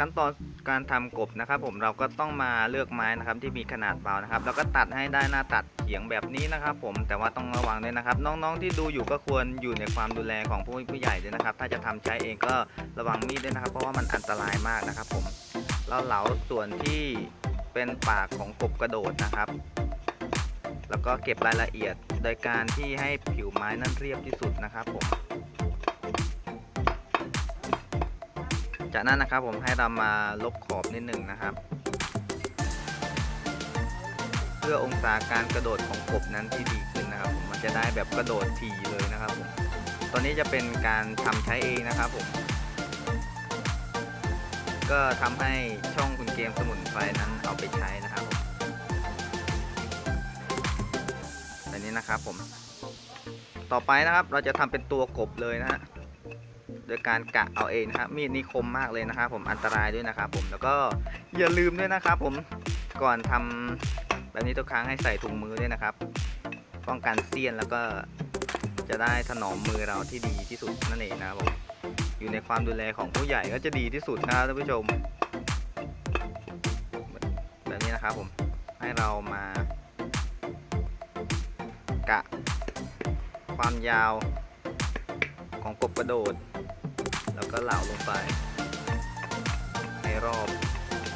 ขั้นตอนการทำกบนะครับ ผมเราก็ต้องมาเลือกไม้นะครับที่มีขนาดเบานะครับ แล้วก็ตัดให้ได้หน้าตัดเฉียงแบบนี้นะครับ ผมแต่ว่าต้องระวังด้วยนะครับ น้องๆที่ดูอยู่ก็ควรอยู่ในความดูแลของผู้ผู้ใหญ่ด้วยนะครับ ถ้าจะทำใช้เองก็ระวังมีดด้วยนะครับ เพราะว่ามันอันตรายมากนะครับ ผมเราเหลาส่วนที่เป็นปากของกบกระโดดนะครับ แล้วก็เก็บรายละเอียดโดยการที่ให้ผิวไม้นั้นเรียบที่สุดนะครับ ผม จากนั้นนะครับผมให้เรามาลบขอบนิดหนึ่งนะครับ เพื่อองศาการกระโดดของกบนั้นที่ดีขึ้นนะครับผมมันจะได้แบบกระโดดถี่เลยนะครับผมตอนนี้จะเป็นการทำใช้เองนะครับผมก็ทำให้ช่องคุณเกมสมุนไพรนั้นเอาไปใช้นะครับผมแบบนี้นะครับผม ต่อไปนะครับเราจะทำเป็นตัวกบเลยนะฮะ โดยการกะเอาเองนะครับมีดนี้คมมากเลยนะครับผมอันตรายด้วยนะครับผมแล้วก็อย่าลืมด้วยนะครับผมก่อนทำแบบนี้ทุกครั้งให้ใส่ถุงมือด้วยนะครับ ป้องกันเสี้ยนแล้วก็จะได้ถนอมมือเราที่ดีที่สุดนั่นเองนะครับผมอยู่ในความดูแลของผู้ใหญ่ก็จะดีที่สุดนะครับท่านผู้ชม แบบนี้นะครับผมให้เรามากะความยาวของกบกระโดด ก็เหลาลงไปให้รอบ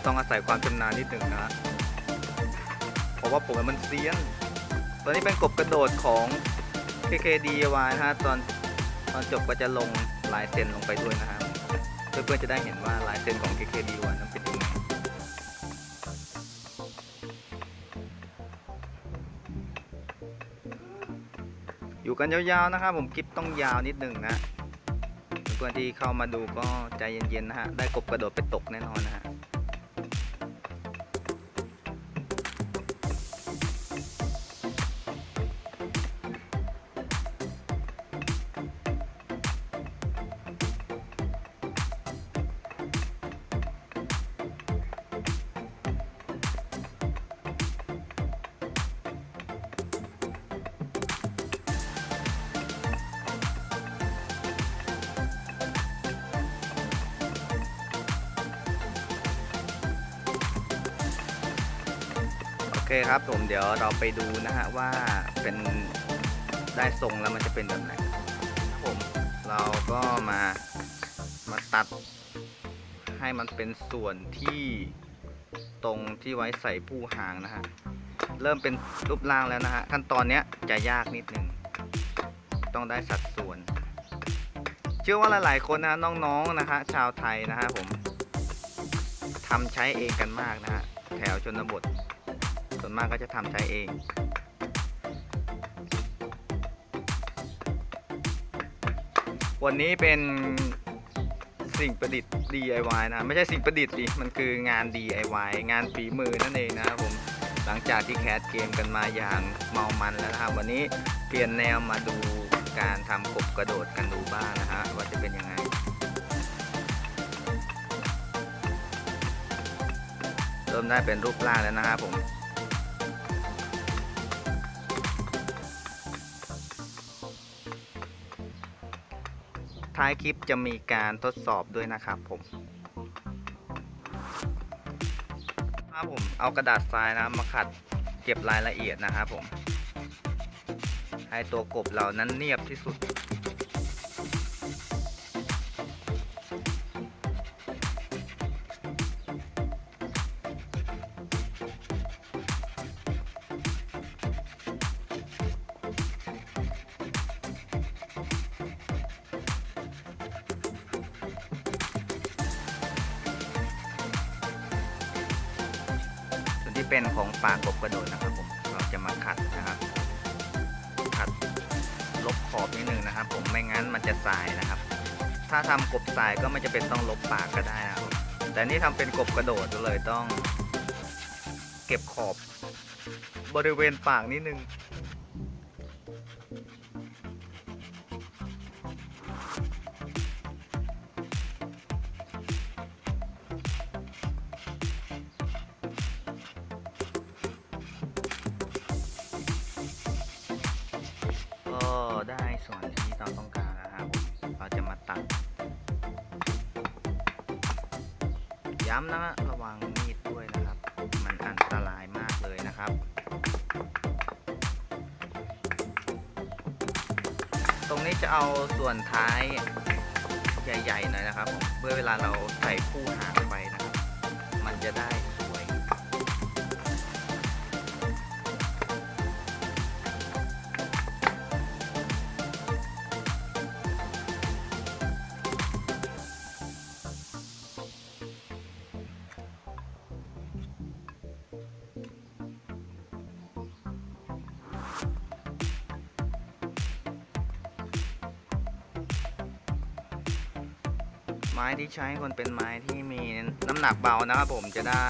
ต้องอาศัยความชำนาญนิดหนึ่งนะ เพราะว่าผมมันเซียนตัวนี้เป็นกบกระโดดของ KKDY นะฮะตอนตอนจบก็จะลงลายเซ็นลงไปด้วยนะครับเพื่อนๆจะได้เห็นว่าลายเซ็นของ KKDY นั้นเป็นยังไงอยู่กันยาวๆนะครับผมคลิปต้องยาวนิดหนึ่งนะ พื่อนที่เข้ามาดูก็ใจเย็นๆนะฮะ ได้กบกระโดดไปตกแน่นอนนะฮะ คครับผมเดี๋ยวเราไปดูนะฮะว่าเป็นได้ทรงแล้วมันจะเป็นแบบไหนผมเราก็มามาตัดให้มันเป็นส่วนที่ตรงที่ไว้ใส่ผู้หางนะฮะเริ่มเป็นรูปร่างแล้วนะฮะขั้นตอนเนี้ยจะยากนิดนึงต้องได้สัดส่วน เชื่อว่าหลายๆคนนะน้องๆนะฮะชาวไทยนะฮะผมทำใช้เองกันมากนะฮะแถวชนบท ส่วนมากก็จะทำใช้เอง วันนี้เป็นสิ่งประดิษฐ์ DIY นะ ไม่ใช่สิ่งประดิษฐ์ดิ มันคืองาน DIY งานฝีมือนั่นเองนะครับผม หลังจากที่แคสเกมกันมาอย่างเมามันแล้วนะครับ วันนี้เปลี่ยนแนวมาดูการทำกบกระโดดกันดูบ้างนะฮะว่าจะเป็นยังไงเริ่มได้เป็นรูปร่างแล้วนะครับผม ท้ายคลิปจะมีการทดสอบด้วยนะครับผมครับผมเอากระดาษทรายนะมาขัดเก็บรายละเอียดนะครับผม ให้ตัวกบเรานั้นเนียบที่สุด นี้เป็นของปากกบกระโดดนะครับผมเราจะมาขัดนะครับ ขัดลบขอบนิดนึงนะครับ ผมไม่งั้นมันจะสายนะครับ ถ้าทำกบสายก็ไม่จะเป็นต้องลบปากก็ได้นะครับแต่นี่ทำเป็นกบกระโดดเลยต้อง เก็บขอบบริเวณปากนิดนึง ตรงนี้จะเอาส่วนท้ายใหญ่ๆหน่อยนะครับ เมเพื่อเวลาเราใส่คู่หางไปนะครับ มันจะได้ ไม้ที่ใช้คนเป็นไม้ที่มีน้ำหนักเบานะครับผมจะได้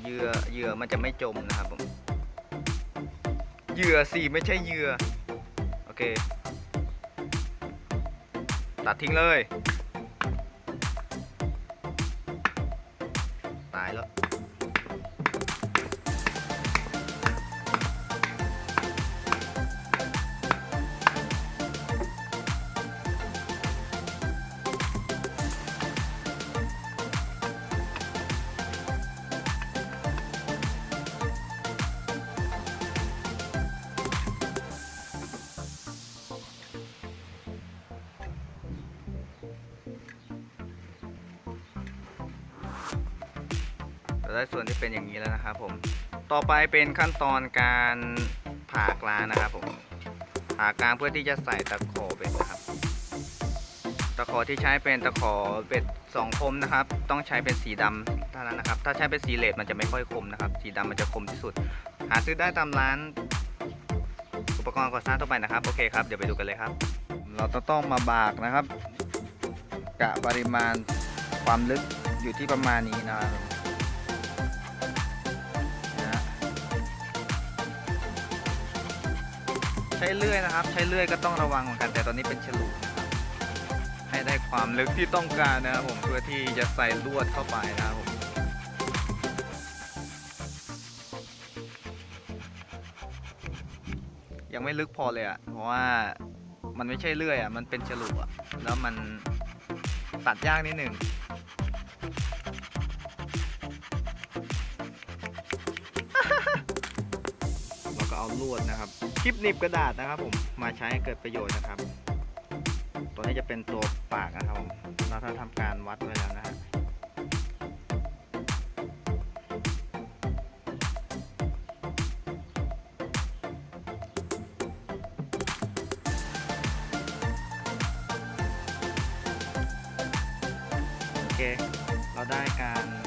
เหยื่อเหยื่อมันจะไม่จมนะครับผมเหยื่อสิไม่ใช่เหยื่อโอเค ตัดทิ้งเลย ได้ส่วนที่เป็นอย่างนี้แล้วนะครับผมต่อไปเป็นขั้นตอนการผ่ากลางนะครับผมผ่ากลางเพื่อที่จะใส่ตะขอเบ็ดนะครับ ตะขอที่ใช้เป็นตะขอเบ็ดสองคมนะครับ ต้องใช้เป็นสีดำเท่านั้นนะครับ ถ้าใช้เป็นสีเหลดมันจะไม่ค่อยคมนะครับ สีดำมันจะคมที่สุด หาซื้อได้ตามร้าน อุปกรณ์ก่อสร้างทั่วไปนะครับโอเคครับเดี๋ยวไปดูกันเลยครับ เราจะต้องมาบากนะครับ กะปริมาณความลึกอยู่ที่ประมาณนี้นะครับ ช้เลื่อยนะครับ ใช้เลื่อยก็ต้องระวังเหมือนกัน แต่ตอนนี้เป็นฉลุให้ได้ความลึกที่ต้องการนะครับผมเพื่อที่จะใส่ลวดเข้าไปนะครับผมยังไม่ลึกพอเลยอะ่ะ เพราะว่ามันไม่ใช่เลื่อยอะ่ะ มันเป็นฉลุอะ่ะ แล้วมันตัดยากนิดหนึ่ง รวดนะครับคลิปหนีบกระดาษนะครับ ผมมาใช้ให้เกิดประโยชน์นะครับ ตัวนี้จะเป็นตัวปากนะครับผมเราถ้าทำการวัดไว้แล้วนะฮะโอเคเราได้การ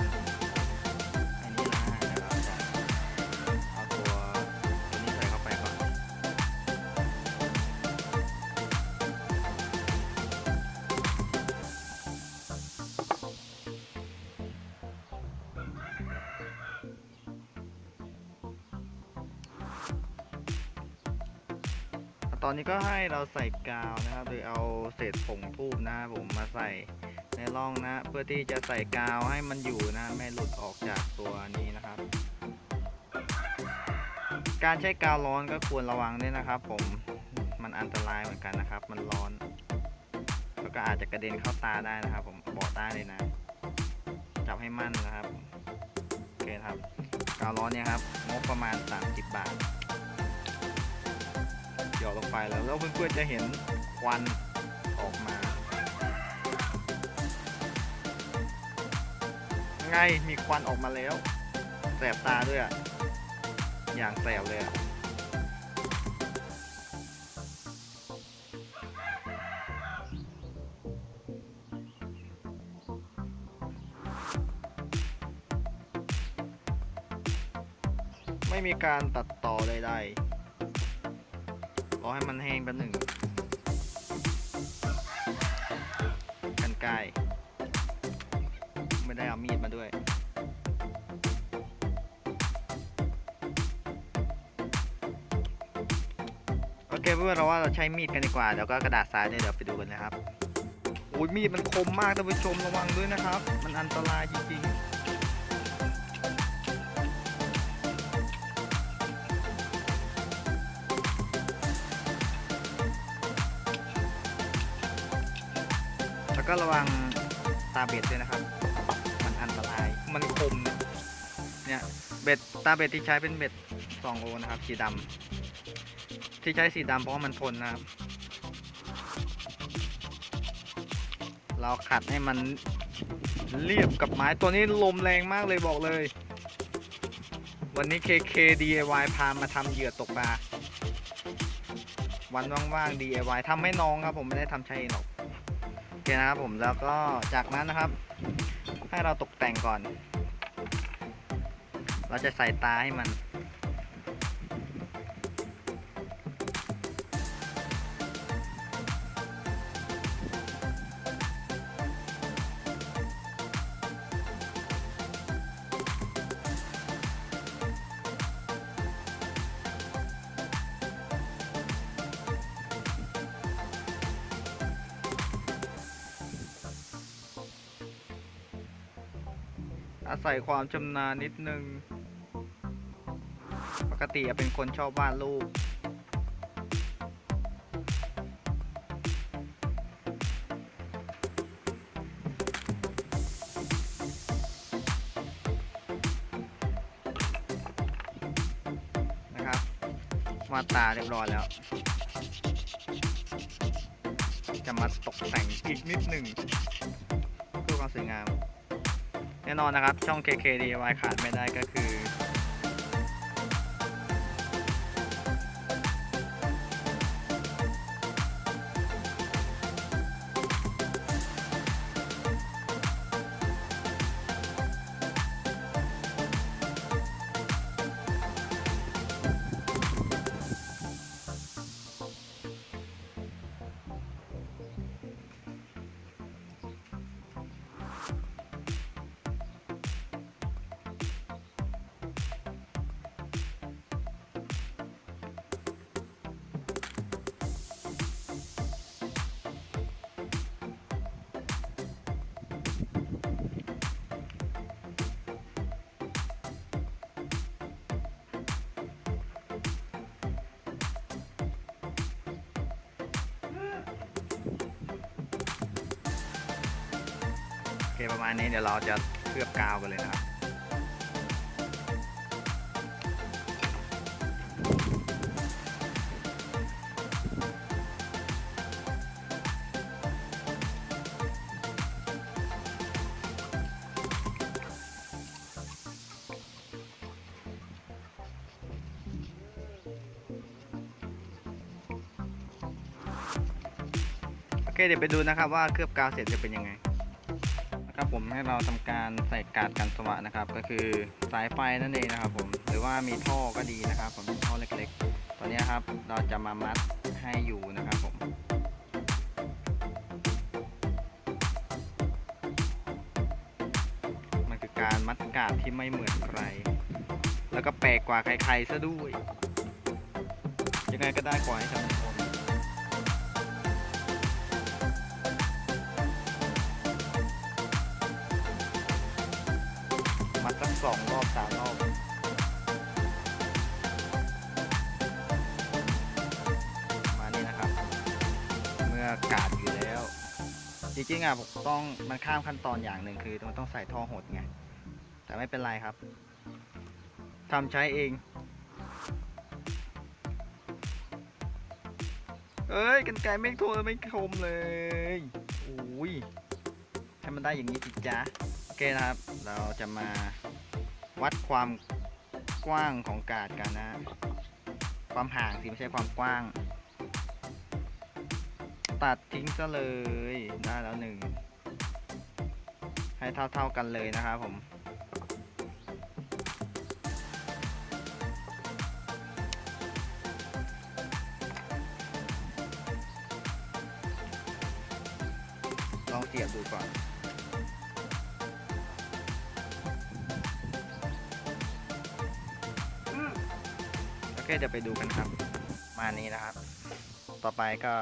ตอนนี้ก็ให้เราใส่กาวนะครับโดยเอาเศษผงทูบนะครับผมมาใส่ในร่องนะ เพื่อที่จะใส่กาวให้มันอยู่นะ ไม่หลุดออกจากตัวนี้นะครับ การใช้กาวร้อนก็ควรระวังด้วยนะครับ ผมมันอันตรายเหมือนกันนะครับ มันร้อนแล้วก็อาจจะกระเด็นเข้าตาได้นะครับ ผมบอกได้เลยนะ จับให้มั่นนะครับโอเคครับกาวร้อนเนี่ยครับงบประมาณ 30 บาท หยอดลงไปแล้วแล้วเพื่อนๆจะเห็นควันออกมา ไงมีควันออกมาแล้วแสบตาด้วยอะอย่างแสบเลยอะไม่มีการตัดต่อใดๆ รอให้มันแห้งแป๊บหนึ่งกันไกลไม่ได้เอามีดมาด้วยโอเคเพื่อนเราว่าเราใช้มีดกันดีกว่าแล้วก็กระดาษทรายด้วยเดี๋ยวไปดูกันนะครับโอ้ยมีดมันคมมากท่านผู้ชมระวังด้วยนะครับ มันอันตรายจริงๆ ระวังตาเบ็ดด้วยนะครับ มันอันตราย มันคมเนี่ย เบ็ดตาเบ็ดที่ใช้เป็นเบ็ด2โลนะครับ สีดำที่ใช้สีดำเพราะว่ามันทนนะครับ เราขัดให้มันเรียบกับไม้ตัวนี้ลมแรงมากเลยบอกเลย วันนี้ KK DIY พามาทำเหยื่อตกปลาวันว่างๆ DIY ทำให้น้องครับผมไม่ได้ทำใช้เองหรอก เคนะครับผมแล้วก็จากนั้นนะครับ ให้เราตกแต่งก่อน เราจะใส่ตาให้มัน อาศัยความชำนาญนิดนึง ปกติเป็นคนชอบวาดรูปนะครับวาดตาเรียบร้อยแล้ว จะมาตกแต่งอีกนิดหนึ่งเพื่อความสวยงาม แน่นอนนะครับ ช่อง KKDY ขาดไม่ได้ก็คือ ประมาณนี้เดี๋ยวเราจะเคลือบกาวกันเลยนะครับโอเคเดี๋ยวไปดูนะครับว่าเคลือบกาวเสร็จจะเป็นยังไง ครับผมให้เราทำการใส่การ์ดกันสวะนะครับ ก็คือสายไฟนั่นเองนะครับผมหรือว่ามีท่อก็ดีนะครับ ผมท่อเล็กๆ ตอนนี้ครับเราจะมามัดให้อยู่นะครับผมมันคือการมัดกาดที่ไม่เหมือนใคร แล้วก็แปลกกว่าใครๆซะด้วย ยังไงก็ได้กว่าให้ทำ สองรอบสามรอบมานี่นะครับ เมื่อกาดอยู่แล้ว จริงๆอะผมต้องมันข้ามขั้นตอนอย่างหนึ่งคือมันต้องใส่ท่อหดไง แต่ไม่เป็นไรครับทำใช้เอง เอ้ยกันไกลไม่โทนไม่คมเลยโอ้ยให้มันได้อย่างนี้จิจ้าโอเคนะครับ เราจะมา วัดความกว้างของกาดกันนะความห่างสิไม่ใช่ความกว้าง ตัดทิ้งซะเลยได้แล้วหนึ่งให้เท่าๆกันเลยนะครับผม โอเดี๋ยวไปดูกันครับ มานี้นะครับ ต่อไปก็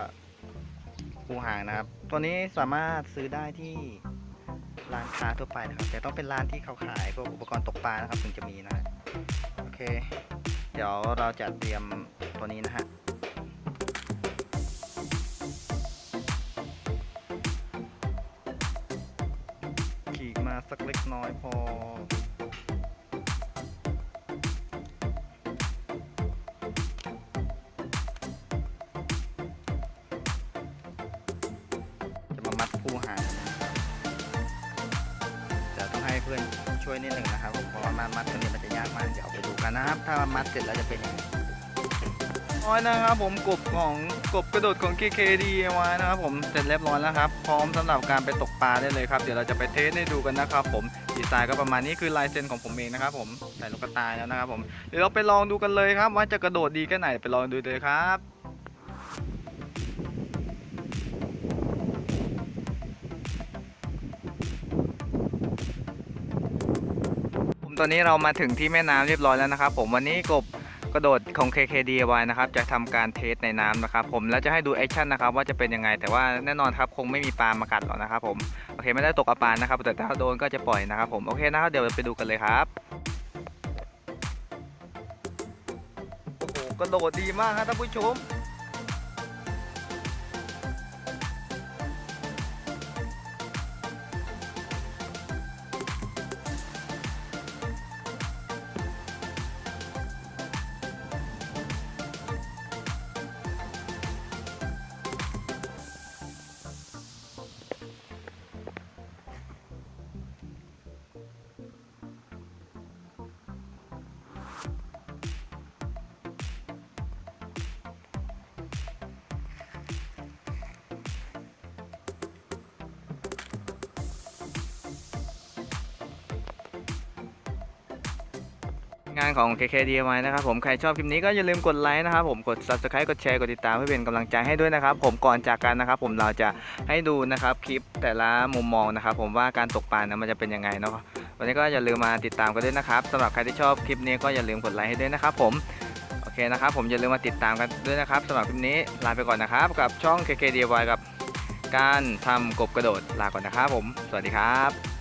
คูหางนะครับ ตัวนี้สามารถซื้อได้ที่ร้านค้าทั่วไปนะครับ แต่ต้องเป็นร้านที่เขาขายพวกอุปกรณ์ตกปลานะครับ ถึงจะมีนะฮะโอเค เดี๋ยวเราจะเตรียมตัวนี้นะฮะขีดมาสักเล็กน้อยพอ ช่วยนิดหนึ่งนะครับผมเพราะว่ามัดมัดตัวนี้มันจะยากมากเดี๋ยวไปดูกันนะครับ ถ้ามัดเสร็จแล้วจะเป็นยังไงร้อยนะครับผมกบของกบกระโดดของ KKD ไว้นะครับผมเสร็จเรียบร้อยแล้วครับ พร้อมสำหรับการไปตกปลาได้เลยครับ เดี๋ยวเราจะไปเทสให้ดูกันนะครับผมดีไซน์ก็ประมาณนี้คือลายเซ็นของผมเองนะครับผมใส่ลูกระตายแล้วนะครับผมเดี๋ยวเราไปลองดูกันเลยครับ ว่าจะกระโดดดีแค่ไหนไปลองดูเลยครับ ตอนนี้เรามาถึงที่แม่น้ำเรียบร้อยแล้วนะครับ ผมวันนี้กบกระโดดของ KKDY นะครับจะทำการเทสในน้ำนะครับผมแล้วจะให้ดูแอคชั่นนะครับว่าจะเป็นยังไง แต่ว่าแน่นอนครับคงไม่มีปลามากัดหรอกนะครับผมโอเคไม่ได้ตกอปานนะครับ แต่ถ้าโดนก็จะปล่อยนะครับผมโอเคนะครับเดี๋ยวไปดูกันเลยครับโอ้โหกระโดดดีมากครับท่านผู้ชม งานของ KKDY นะครับผมใครชอบคลิปนี้ก็อย่าลืมกดไลค์นะครับผมกด Subscribe กดแชร์กดติดตามเพื่อเป็นกำลังใจให้ด้วยนะครับผมก่อนจากกันนะครับผมเราจะให้ดูนะครับคลิปแต่ละมุมมองนะครับผมว่าการตกปลานะมันจะเป็นยังไงเนาะวันนี้ก็อย่าลืมมาติดตามกันด้วยนะครับสำหรับใครที่ชอบคลิปนี้ก็อย่าลืมกดไลค์ให้ด้วยนะครับผมโอเคนะครับผมอย่าลืมมาติดตามกันด้วยนะครับสำหรับคลิปนี้ลาไปก่อนนะครับกับช่อง KKDY กับการทำกบกระโดดลาก่อนนะครับผม สวัสดีครับ